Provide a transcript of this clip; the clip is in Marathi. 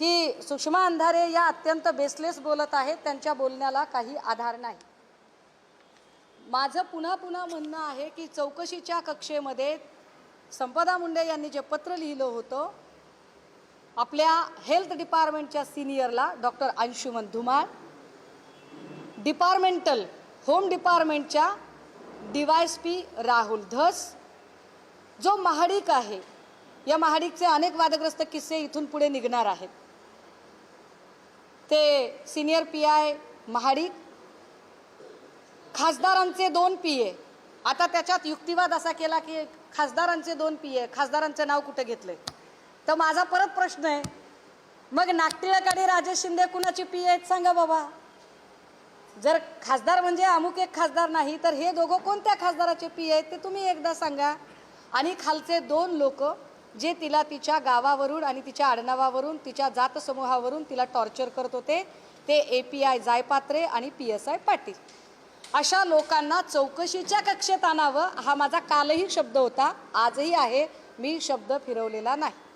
की सुषमा अंधारे या अत्यंत बेसलेस बोलत आहेत त्यांच्या बोलण्याला काही आधार नाही. माझं पुन्हा पुन्हा म्हणणं आहे की चौकशीच्या कक्षेमध्ये संपदा मुंडे यांनी जे पत्र लिहिलं होतं आपल्या हेल्थ डिपार्टमेंटच्या सिनियरला doctor Anshuman Dhumal departmental home डिपार्टमेंटच्या DYSP Rahul Dhas जो महाडिक आहे. या महाडिकचे अनेक वादग्रस्त किस्से इथून पुढे निघणार आहेत. ते सिनियर पी आय महाडिक. खासदारांचे दोन पी ए. आता त्याच्यात युक्तिवाद असा केला की खासदारांचे दोन पी ए. खासदारांचं नाव कुठं घेतलं तर माझा परत प्रश्न आहे मग नागटिळाकडे राजेश शिंदे कुणाची पी आहेत सांगा बाबा? जर खासदार म्हणजे अमुक एक खासदार नाही तर हे दोघं कोणत्या खासदाराचे पी आहेत ते तुम्ही एकदा सांगा. आणि खालचे दोन लोक जे तिला तिच्या गावावरून आणि तिच्या आडनावावरून तिच्या जातसमूहावरून तिला टॉर्चर करत होते ते ए पी आय जायपात्रे आणि पी एस आय पाटील. अशा लोकांना चौकशीच्या कक्षेत आणावं हा माझा कालही शब्द होता आजही आहे मी शब्द फिरवलेला नाही.